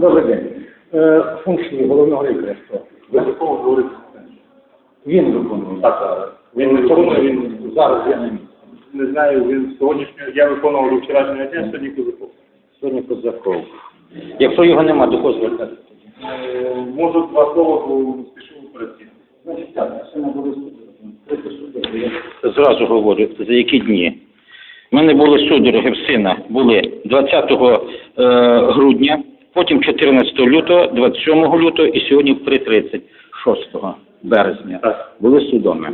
Добрий день. Е, функції головного лікарства. Він виконує. Так. Він не виконує, він Зараз я на місці. не знаю, він сьогоднішнього, я виконував до вчорашнього дня, сьогодні Козаков. Сьогодні Козаков. Якщо його нема, до кого звертатися? Е, Можу два слова, бо спішу операційно. Значить так, це не буде Зразу говорю, за які дні. У мене були судороги в сина, були 20 е, грудня, потім 14 лютого, 27 лютого і сьогодні при 36 березня. Були судоми.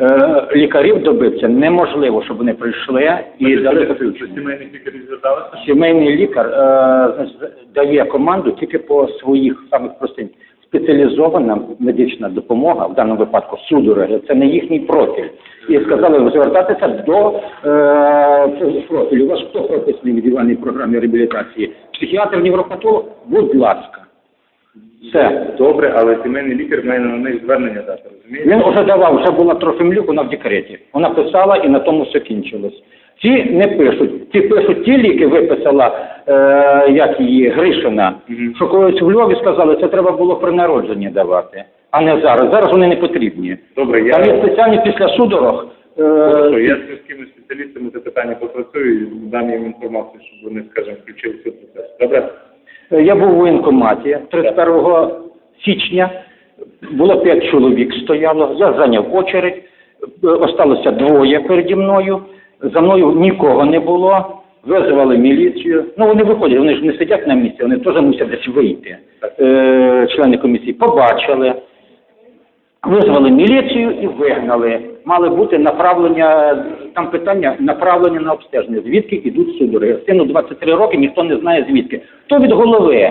Е, лікарів добитися неможливо, щоб вони прийшли і дали заключення. зверталися? Сімейний лікар е, дає команду тільки по своїх самих простих. Спеціалізована медична допомога, в даному випадку судороги, це не їхній профіль. І сказали звертатися до е, профілю. У вас хто прописаний в індивідуальній програмі реабілітації? Психіатр, невропатолог? Будь ласка. Все. Добре, але сімейний лікар має на них звернення дати? Він вже давав, вже була Трофимлюк, вона в декреті. Вона писала і на тому все кінчилось. Ті не пишуть. Ті пишуть, ті ліки виписала, е, як її, Гришина, Мгм. що колись в Львові сказали, це треба було при народженні давати, а не зараз. Зараз вони не потрібні. Добре, я, Там є спеціальні після судорог. Хорошо, Е, я з міськими спеціалістами це питання попрацюю і дам їм інформацію, щоб вони, скажімо, включили цей процес. Добре? я був у воєнкоматі 31 січня, було п'ять чоловік стояло, я зайняв очередь, е, осталося двоє переді мною, за мною нікого не було, визвали міліцію. Ну вони виходять, вони ж не сидять на місці, вони теж мусять десь вийти. Е, члени комісії побачили, визвали міліцію і вигнали. Мали бути направлення, там питання направлення на обстеження, звідки йдуть судороги. Сину 23 роки, ніхто не знає звідки. То від голови,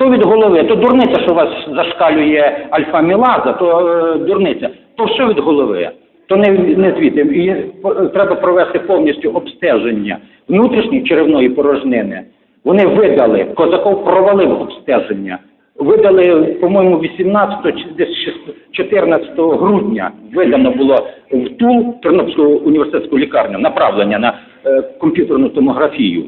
то від голови, то дурниця, що вас зашкалює альфа-мілаза, то е, дурниця, то все від голови. То не, не звідти. І по- треба провести повністю обстеження внутрішньої черевної порожнини. Вони видали, Козаков провалив обстеження. Видали, по-моєму, 18 чи десь 14 грудня видано було в ТУЛ Тернопільську університетську лікарню направлення на е, комп'ютерну томографію.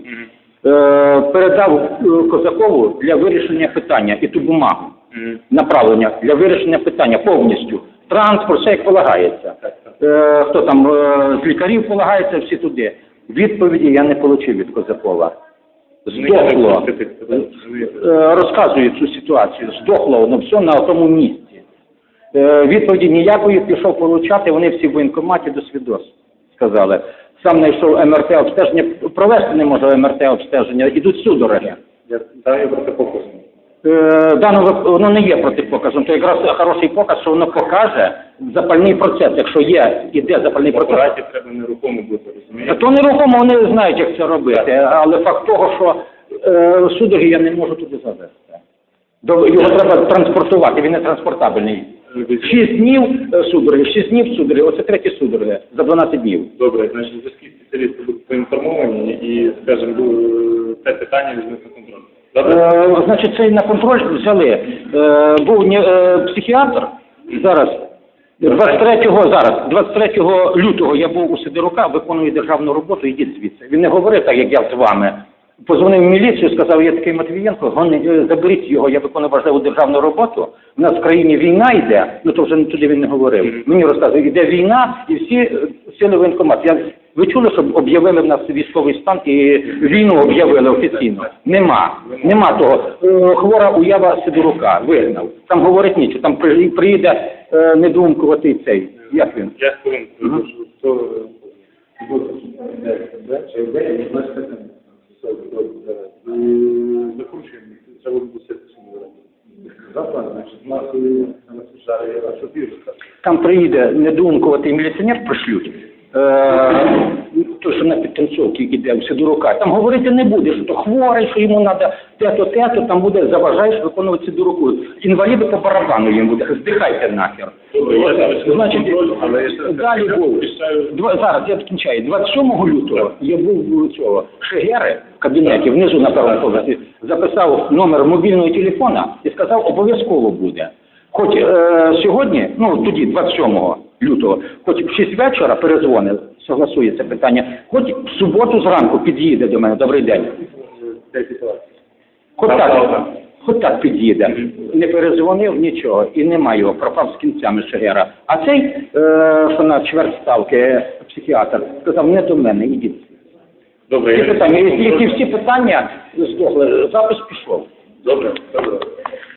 Е, передав е, Козакову для вирішення питання і ту бумагу направлення для вирішення питання повністю. Транспорт, все як полагається. Е, хто там з лікарів полагається, всі туди. Відповіді я не отримав від Козакова. Здохло. Розказую цю ситуацію. Здохло воно все на тому місці. Відповіді ніякої пішов получати, вони всі в воєнкоматі до свідос сказали. Сам знайшов МРТ обстеження, провести не може МРТ обстеження, ідуть судороги. Я даю протипоказу. Е, дано воно не є протипоказом, то якраз хороший показ, що воно покаже запальний процес. Якщо є, іде запальний процес, апараті треба нерухомо бути, розумієте? то нерухомо вони знають, як це робити, але факт того, що е, судороги я не можу туди завести. Його треба транспортувати, він не транспортабельний. Шість днів е, судороги, шість днів судороги, оце треті судороги за 12 днів. Добре, значить, зв'язки спеціалісти будуть поінформовані і, скажімо, бу- це питання візьмуть на контроль. Добре? Е, значить, це на контроль взяли. Е, був ні- е, психіатр зараз. 23-го зараз, 23 лютого я був у Сидорука, виконую державну роботу, йдіть звідси. Він не говорив так, як я з вами. Позвонив в міліцію, сказав, є такий Матвієнко, гони, е, заберіть його, я виконую важливу державну роботу. У нас в країні війна йде, ну то вже не туди він не говорив. Мені розказує, йде війна і всі е, сили воєнкомат. Я, ви чули, щоб об'явили в нас військовий стан і війну об'явили офіційно? Нема. Нема того. Хвора уява Сидорука вигнав. Там говорить нічого, там при- приїде е, недоумкуватий цей. Як він? Я хвилин, Там приїде недоумкуватий міліціонер, пришлють. Е, то, що на підтанцовці іде в Сидорука, там говорити не буде, що то хворий, що йому треба те-то, те-то, там буде, заважаєш виконувати Сидоруку. Інваліди по барабану їм буде, здихайте нахер. Значить, далі був. Зараз я закінчаю. 27 лютого я був у цього Шегери в кабінеті, внизу на першому поверсі, записав номер мобільного телефона і сказав, обов'язково буде. Хоч е, сьогодні, ну тоді, 27-го, лютого, хоч в 6 вечора перезвонив, согласує це питання, хоч в суботу зранку під'їде до мене, добрий день. Хоч Так, хоч так під'їде. Не перезвонив нічого і нема його, пропав з кінцями Шегера. А цей, е, що на чверть ставки, психіатр, сказав, не до мене, ідіть. Добре, я- питання, які всі питання здохли, запис пішов. Добре, добре.